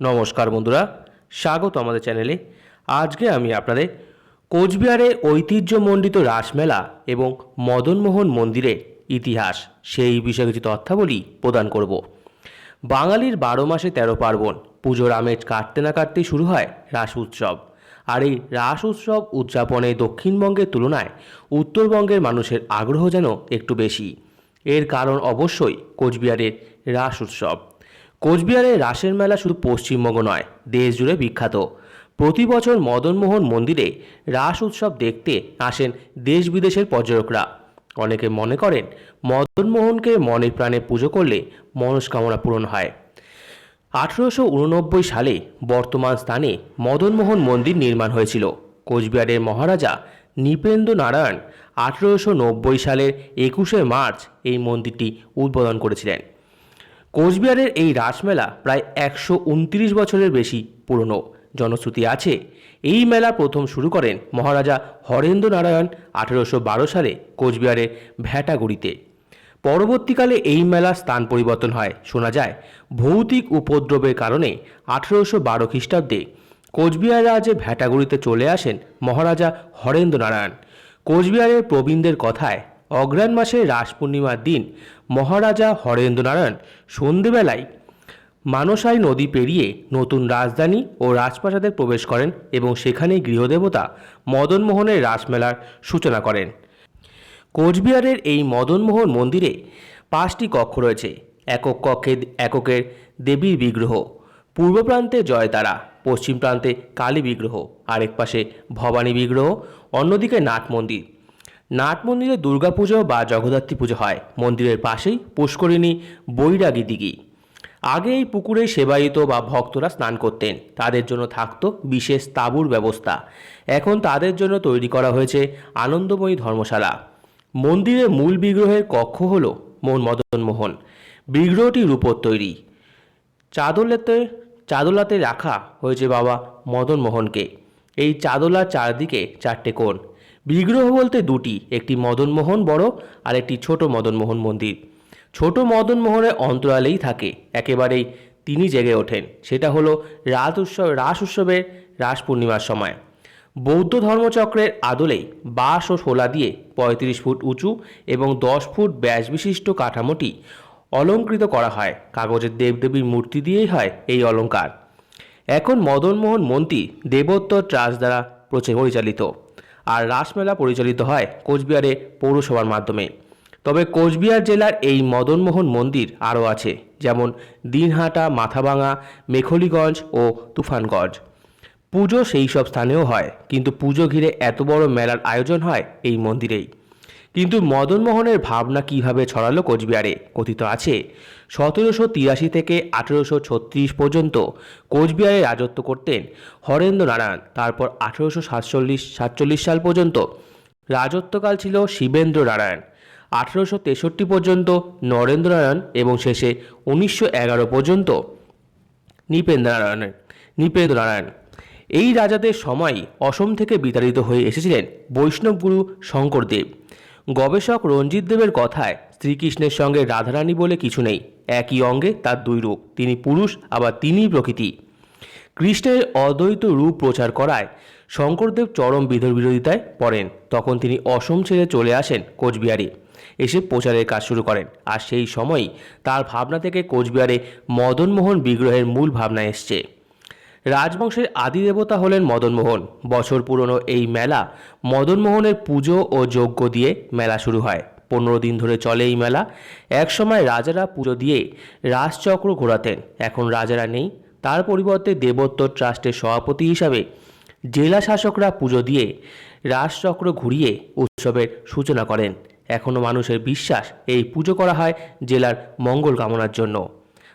নমস্কার বন্ধুরা, স্বাগত আমাদের চ্যানেলে। আজকে আমি আপনাদের কোচবিহারের ঐতিহ্যমণ্ডিত রাসমেলা এবং মদনমোহন মন্দিরের ইতিহাস, সেই বিষয়ে কিছু তথ্যাবলী প্রদান করব। বাঙালির বারো মাসে তেরো পার্বণ, পুজোর আমেজ কাটতে না কাটতেই শুরু হয় রাস উৎসব। আর এই রাস উৎসব উদযাপনে দক্ষিণবঙ্গের তুলনায় উত্তরবঙ্গের মানুষের আগ্রহ যেন একটু বেশি। এর কারণ অবশ্যই কোচবিহারের রাস উৎসব। কোচবিহারের রাসের মেলা শুধু পশ্চিমবঙ্গ নয় দেশ জুড়ে বিখ্যাত। প্রতি বছর মদনমোহন মন্দিরে রাস উৎসব দেখতে আসেন দেশ বিদেশের পর্যটকরা। অনেকে মনে করেন, মদনমোহনকে মনে প্রাণে পুজো করলে মনস্কামনা পূরণ হয়। আঠেরোশো উননব্বই সালে বর্তমান স্থানে মদনমোহন মন্দির নির্মাণ হয়েছিল। কোচবিহারের মহারাজা নৃপেন্দ্র নারায়ণ আঠেরোশো নব্বই সালের একুশে মার্চ এই মন্দিরটি উদ্বোধন করেছিলেন। কোচবিহারের এই রাসমেলা প্রায় একশো উনত্রিশ বছরের বেশি পুরনো। জনশ্রুতি আছে, এই মেলা প্রথম শুরু করেন মহারাজা হরেন্দ্র নারায়ণ আঠেরোশো বারো সালে কোচবিহারের ভ্যাটাগুড়িতে পরবর্তীকালে এই মেলার স্থান পরিবর্তন হয়। শোনা যায়, ভৌতিক উপদ্রবের কারণে আঠেরোশো বারো খ্রিস্টাব্দে কোচবিহার রাজ্যে ভ্যাটাগুড়িতে চলে আসেন মহারাজা হরেন্দ্র নারায়ণ কোচবিহারের প্রবীণদের কথায় অগ্রাণ মাসে রাস পূর্ণিমার দিন মহারাজা হরেন্দ্র নারায়ণ সন্ধেবেলায় মানসাই নদী পেরিয়ে নতুন রাজধানী ও রাজপ্রাসাদে প্রবেশ করেন এবং সেখানেই গৃহদেবতা মদনমোহনের রাসমেলার সূচনা করেন। কোচবিহারের এই মদনমোহন মন্দিরে পাঁচটি কক্ষ রয়েছে। একক কক্ষে এককের দেবীর বিগ্রহ, পূর্ব প্রান্তে জয়তারা, পশ্চিম প্রান্তে কালী বিগ্রহ, আরেক পাশে ভবানী বিগ্রহ, অন্যদিকে নাট মন্দির নাট মন্দিরে দুর্গাপুজো বা জগদ্ধাত্রী পুজো হয়। মন্দিরের পাশেই পুষ্করিণী বৈরাগী দিঘি। আগে এই পুকুরে সেবায়িত বা ভক্তরা স্নান করতেন। তাদের জন্য থাকত বিশেষ তাঁবুর ব্যবস্থা। এখন তাদের জন্য তৈরি করা হয়েছে আনন্দময়ী ধর্মশালা। মন্দিরের মূল বিগ্রহের কক্ষ হল মন মদনমোহন বিগ্রহটি রূপোর তৈরি। চাদলাতে চাদলাতে রাখা হয়েছে বাবা মদন মোহনকে। এই চাদলার চারদিকে চারটে কোণ। বিগ্রহ বলতে দুটি, একটি মদনমোহন বড় আর একটি ছোট মদনমোহন মন্দির। ছোট মদনমোহনের অন্তরালেই থাকে, একেবারেই তিনি জেগে ওঠেন। সেটা হলো রাত উৎসব, রাস উৎসবের রাস পূর্ণিমার সময়। বৌদ্ধ ধর্মচক্রের আদলেই বাঁশ ও শোলা দিয়ে পঁয়ত্রিশ ফুট উঁচু এবং দশ ফুট ব্যাস বিশিষ্ট কাঠামোটি অলঙ্কৃত করা হয়। কাগজের দেবদেবীর মূর্তি দিয়েই হয় এই অলঙ্কার। এখন মদনমোহন মন্ত্রী দেবোত্তর ট্রাস্ট দ্বারা প্রচে- পরিচালিত। আর রাসমেলা পরিচালিত হয় কোচবিহারে পৌরসভার মাধ্যমে। তবে কোচবিহার জেলার এই মদনমোহন মন্দির আরও আছে, যেমন দিনহাটা, মাথাভাঙা, মেখলিগঞ্জ ও তুফানগঞ্জ। পুজো সেই সব স্থানেও হয়, কিন্তু পুজো ঘিরে এত বড় মেলার আয়োজন হয় এই মন্দিরেই। কিন্তু মদনমোহনের ভাবনা কীভাবে ছড়ালো কোচবিহারে? কথিত আছে, সতেরোশো তিরাশি থেকে আঠেরোশো ছত্রিশ পর্যন্ত কোচবিহারে রাজত্ব করতেন হরেন্দ্র নারায়ণ। তারপর আঠেরোশো সাতচল্লিশ সাতচল্লিশ সাল পর্যন্ত রাজত্বকাল ছিল শিবেন্দ্র নারায়ণ। আঠেরোশো তেষট্টি পর্যন্ত নরেন্দ্র নারায়ণ এবং শেষে উনিশশো এগারো পর্যন্ত নৃপেন্দ্র নারায়ণের নৃপেন্দ্র নারায়ণ। এই রাজাদের সময় অসম থেকে বিতাড়িত হয়ে এসেছিলেন বৈষ্ণব গুরু শঙ্করদেব। গবেষক রঞ্জিত দেবের কথায় শ্রীকৃষ্ণের সঙ্গে রাধারানী বলে কিছু নেই। একই অঙ্গে তার দুই রূপ, তিনি পুরুষ, আবার তিনিই প্রকৃতি। কৃষ্ণের অদ্বৈত রূপ প্রচার করায় শঙ্করদেব চরম বিধর বিরোধিতায় পড়েন। তখন তিনি অসম ছেড়ে চলে আসেন কোচবিহারে। এসে প্রচারের কাজ শুরু করেন। আর সেই সময়ই তার ভাবনা থেকে কোচবিহারে মদনমোহন বিগ্রহের মূল ভাবনা এসছে। রাজবংশের আদি দেবতা হলেন মদনমোহন। বছর পুরনো এই মেলা মদনমোহনের পুজো ও যজ্ঞ দিয়ে মেলা শুরু হয়। পনেরো দিন ধরে চলে এই মেলা। একসময় রাজারা পুজো দিয়ে রাজচক্র ঘোরাতেন। এখন রাজারা নেই। তার পরিবর্তে দেবোত্তর ট্রাস্টের সভাপতি হিসাবে জেলা শাসকরা পুজো দিয়ে রাজচক্র ঘুরিয়ে উৎসবের সূচনা করেন। এখনও মানুষের বিশ্বাস এই পুজো করা হয় জেলার মঙ্গল কামনার জন্য।